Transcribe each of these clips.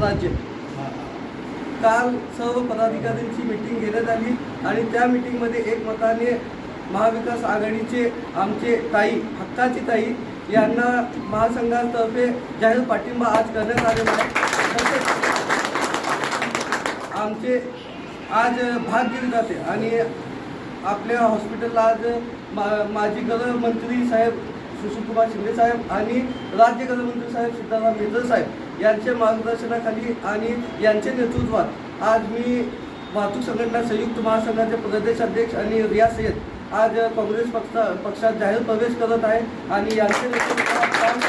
राज्य काल सर्व पदाधिकाऱ्यांची मिटिंग घेण्यात आली आणि त्या मिटिंगमध्ये एकमताने महाविकास आघाडीचे आमचे ताई हक्काची ताई यांना महासंघातर्फे जाहीर पाठिंबा आज करण्यात आलेला आहे. तसेच आमचे आज भाग दिले जाते आणि आपल्या हॉस्पिटलला आज मा माजी गृहमंत्री साहेब सुशीलकुमार शिंदे साहेब आणि राज्य गृहमंत्री साहेब सिद्धाराम मेहतर साहेब यांच्या मार्गदर्शनाखाली आणि यांच्या नेतृत्वात आज मी वाहतूक संघटना संयुक्त महासंघाचे प्रदेशाध्यक्ष आणि रिया सय्यद आज काँग्रेस पक्षा पक्षात जाहीर प्रवेश करत आहे आणि यांचे नेतृत्वात काम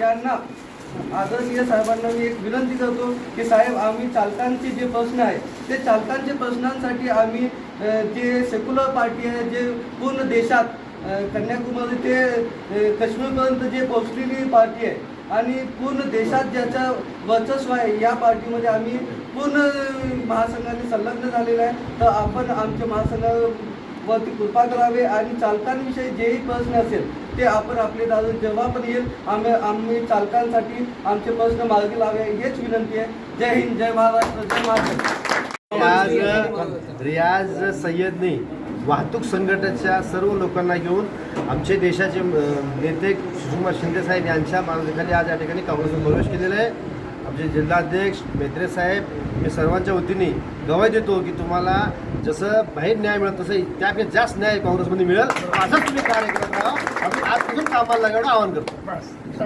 यांना आदरणीय साहेबांना मी एक विनंती करतो की साहेब आम्ही चालकांचे जे प्रश्न आहे ते चालकांचे प्रश्नांसाठी आम्ही जे सेक्युलर पार्टी आहे जे पूर्ण देशात कन्याकुमारी ते काश्मीरपर्यंत जे पोहोचलेली पार्टी आहे आणि पूर्ण देशात ज्याचा वर्चस्व आहे या पार्टीमध्ये आम्ही पूर्ण महासंघाने संलग्न झालेलं आहे. तर आपण आमच्या महासंघावरती कृपा करावे आणि चालकांविषयी जेही प्रश्न असेल ते आपण आपले दादा जेव्हा पण येईल आम्ही आम्ही चालकांसाठी आमचे प्रश्न मार्गी लावे हेच विनंती आहे. जय हिंद जय महाराष्ट्र जय महाराष्ट्र. रियाज सय्यदने वाहतूक संघटनेच्या सर्व लोकांना घेऊन आमचे देशाचे नेते सुषमा शिंदे साहेब यांच्या मार्गदर्शनाखाली आज या ठिकाणी काँग्रेसने प्रवेश केलेला आहे. आमचे जिल्हाध्यक्ष मेत्रे साहेब मी सर्वांच्या वतीने गवाही देतो की तुम्हाला जसं बाहेर न्याय मिळत तसं त्यापेक्षा जास्त न्याय काँग्रेसमध्ये मिळेल. असंच तुम्ही कार्य करत राहा आम्ही आजपासून कामाला लागण्याचं आवाहन करतो.